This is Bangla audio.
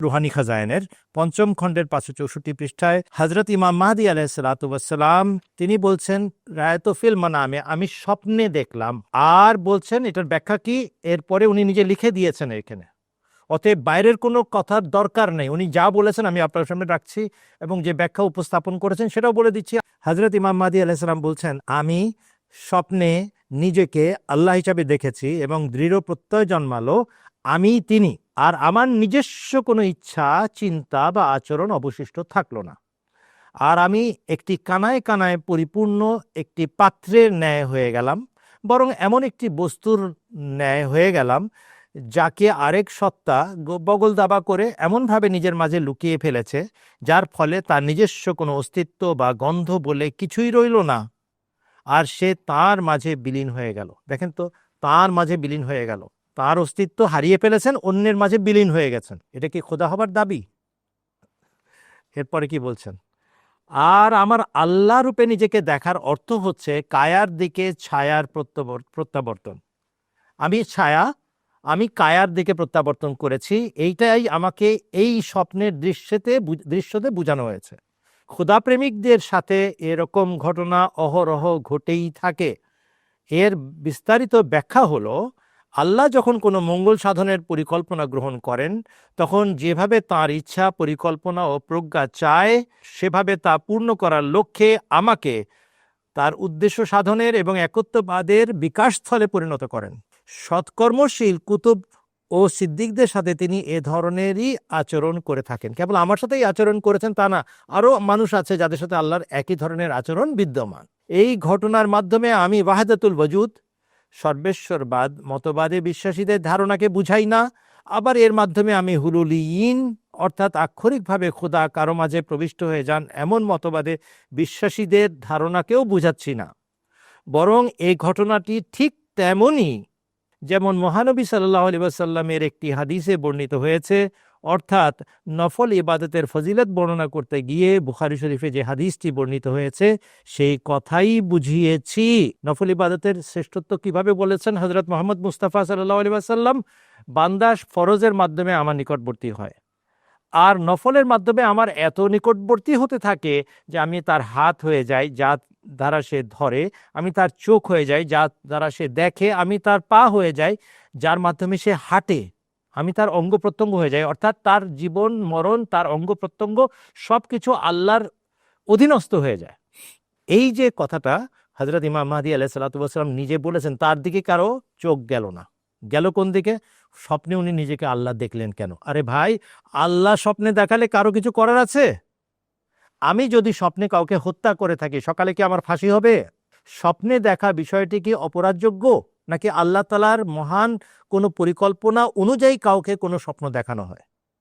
রুহানি খাজায়নের পঞ্চম খণ্ডের পাঁচশো চৌষট্টি পৃষ্ঠায় হজরত ইমাম মাহাদি আলাইসালাম তিনি বলছেন, রায়তফিল মানামে, আমি স্বপ্নে দেখলাম। আর বলছেন, এটার ব্যাখ্যা কি? এরপরে উনি নিজে লিখে দিয়েছেন এখানে। অতএব বাইরের কোনো কথার দরকার নেই। উনি যা বলেছেন আমি আপনার সামনে রাখছি এবং যে ব্যাখ্যা উপস্থাপন করেছেন সেটাও বলে দিচ্ছি। হজরত ইমাম মাদি আলাইসালাম বলছেন, আমি স্বপ্নে নিজেকে আল্লাহ হিসাবে দেখেছি এবং দৃঢ় প্রত্যয় জন্মালো আমি তিনি। আর আমার নিজস্ব কোনো ইচ্ছা, চিন্তা বা আচরণ অবশিষ্ট থাকল না। আর আমি একটি কানায় কানায় পরিপূর্ণ একটি পাত্রের ন্যায় হয়ে গেলাম, বরং এমন একটি বস্তুর ন্যায় হয়ে গেলাম, যাকে আরেক সত্তা বগল দাবা করে এমনভাবে নিজের মাঝে লুকিয়ে ফেলেছে, যার ফলে তার নিজস্ব কোনো অস্তিত্ব বা গন্ধ বলে কিছুই রইল না। আর সে তার মাঝে বিলীন হয়ে গেল। দেখেন তো, তার মাঝে বিলীন হয়ে গেল। তার অস্তিত্ব হারিয়ে ফেলেছেন, অন্যের মাঝে বিলীন হয়ে গেছেন। এটা কি খোদা হবার দাবি? এরপরে কি বলছেন? আর আমার আল্লাহ রূপে নিজেকে দেখার অর্থ হচ্ছে কায়ার দিকে ছায়ার প্রত্যাবর- প্রত্যাবর্তন। আমি ছায়া, আমি কায়ার দিকে প্রত্যাবর্তন করেছি, এইটাই আমাকে এই স্বপ্নের দৃশ্যতে দৃশ্যতে বোঝানো হয়েছে। ক্ষুদাপ্রেমিকদের সাথে এরকম ঘটনা অহরহ ঘটেই থাকে। এর বিস্তারিত ব্যাখ্যা হলো আল্লাহ যখন কোনো মঙ্গল সাধনের পরিকল্পনা গ্রহণ করেন, তখন যেভাবে তার ইচ্ছা, পরিকল্পনা ও প্রজ্ঞা চায়, সেভাবে তা পূর্ণ করার লক্ষ্যে আমাকে তার উদ্দেশ্য সাধনের এবং একত্ববাদের বিকাশস্থলে পরিণত করেন। সৎকর্মশীল কুতুব ও সিদ্দিকদের সাথে তিনি এ ধরনেরই আচরণ করে থাকেন। কেবল আমার সাথেই আচরণ করেছেন তা না, আরও মানুষ আছে যাদের সাথে আল্লাহর একই ধরনের আচরণ বিদ্যমান। এই ঘটনার মাধ্যমে আমি ওয়াহেদাতুল ওয়াজুদ সর্বেশ্বরবাদ, মতবাদে বিশ্বাসীদের ধারণাকে বুঝাই না, আবার এর মাধ্যমে আমি হুলুলিয়িন, অর্থাৎ আক্ষরিকভাবে খোদা কারও মাঝে প্রবিষ্ট হয়ে যান এমন মতবাদে বিশ্বাসীদের ধারণাকেও বুঝাচ্ছি না। বরং এই ঘটনাটি ঠিক তেমনই, যেমন মহানবী সাল্লাহ আলী সাল্লামের একটি হাদিসে বর্ণিত হয়েছে অর্থাৎ নফল ইবাদতের ফজিলত বর্ণনা করতে গিয়ে বুখারি শরীফে যে হাদিসটি বর্ণিত হয়েছে, সেই কথাই বুঝিয়েছি। নফল ইবাদতের শ্রেষ্ঠত্ব কীভাবে বলেছেন হজরত মোহাম্মদ মুস্তাফা সাল্লাহ আলী বান্দাস ফরজের মাধ্যমে আমার নিকটবর্তী হয়। আর নফলের মাধ্যমে আমার এত নিকটবর্তী হতে থাকে যে আমি তার হাত হয়ে যাই যা দ্বারা সে ধরে, আমি তার চোখ হয়ে যাই যা দ্বারা সে দেখে, আমি তার পা হয়ে যাই, যার মাধ্যমে সে হাঁটে। আমি তার অঙ্গ প্রত্যঙ্গ হয়ে যাই। অর্থাৎ তার জীবন, মরণ, তার অঙ্গ প্রত্যঙ্গ সব কিছু আল্লাহর অধীনস্থ হয়ে যায়। এই যে কথাটা হজরত ইমাম মাহাদি আলাহ সাল্লাম নিজে বলেছেন, তার দিকে কারও চোখ গেল না। গেল কোন দিকে? স্বপ্নে উনি নিজেকে আল্লাহ দেখলেন কেন? আরে ভাই, আল্লাহ স্বপ্নে দেখালে কারও কিছু করার আছে? আমি যদি স্বপ্নে কাউকে হত্যা করে থাকি, সকালে কি আমার ফাঁসি হবে? স্বপ্নে দেখা বিষয়টি কি অপরাধযোগ্য? নাকি আল্লাহ তালার মহান কোনো পরিকল্পনা অনুযায়ী কাউকে কোনো স্বপ্ন দেখানো হয়?